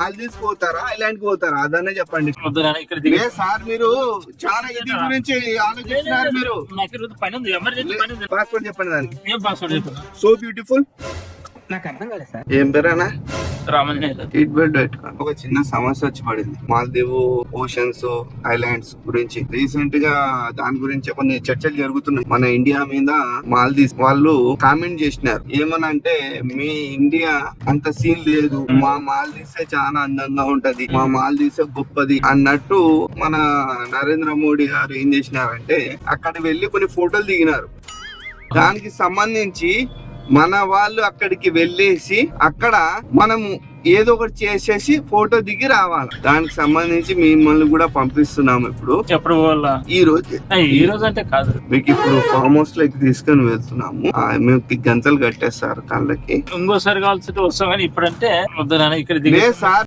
మాల్దీవ్స్ పోతారా ఐలాండ్ పోతారా? అదనే చెప్పండి. లేదు సార్ మీరు చాలా ఇది గురించి ఆలోచిస్తున్నారు మీరు. పాస్పోర్ట్ చెప్పండి దానికి. సో బ్యూటిఫుల్ నాకు అర్థం కాలేదు సార్. ఏం పేరేనా రామంజనేయ ఒక చిన్న సమస్య వచ్చి పడింది. మాల్దీవ్ ఓషన్స్ ఐలాండ్స్ గురించి. రీసెంట్గా దాని గురించి కొన్ని చర్చలు జరుగుతున్నాయి. మన ఇండియా మీద మాల్దీవ్స్ వాళ్ళు కామెంట్ చేసినారు. ఏమనంటే మీ ఇండియా అంత సీన్ లేదు. మా మాల్దీవ్స్ చాలా అందంగా ఉంటది. మా మాల్దీవ్స్ గొప్పది. అన్నట్టు మన నరేంద్ర మోడీ గారు ఏం చేసినారంటే అక్కడ వెళ్ళి కొన్ని ఫోటోలు దిగినారు. దానికి సంబంధించి మన వాళ్ళు అక్కడికి వెళ్ళేసి అక్కడ మనము ఏదో ఒకటి చేసేసి ఫోటో దిగి రావాలి. దానికి సంబంధించి మిమ్మల్ని కూడా పంపిస్తున్నాము ఇప్పుడు. ఎప్పుడు ఈ రోజు ఈ రోజు అంటే కాదు. మీకు ఇప్పుడు ఫామ్ హౌస్లోకి తీసుకొని వెళ్తున్నాము. మీకు గంతలు కట్టేస్తారు కళ్ళకి. ఇంకోసారి కావాల్సి వస్తాం కానీ ఇప్పుడంటే ఇక్కడ సార్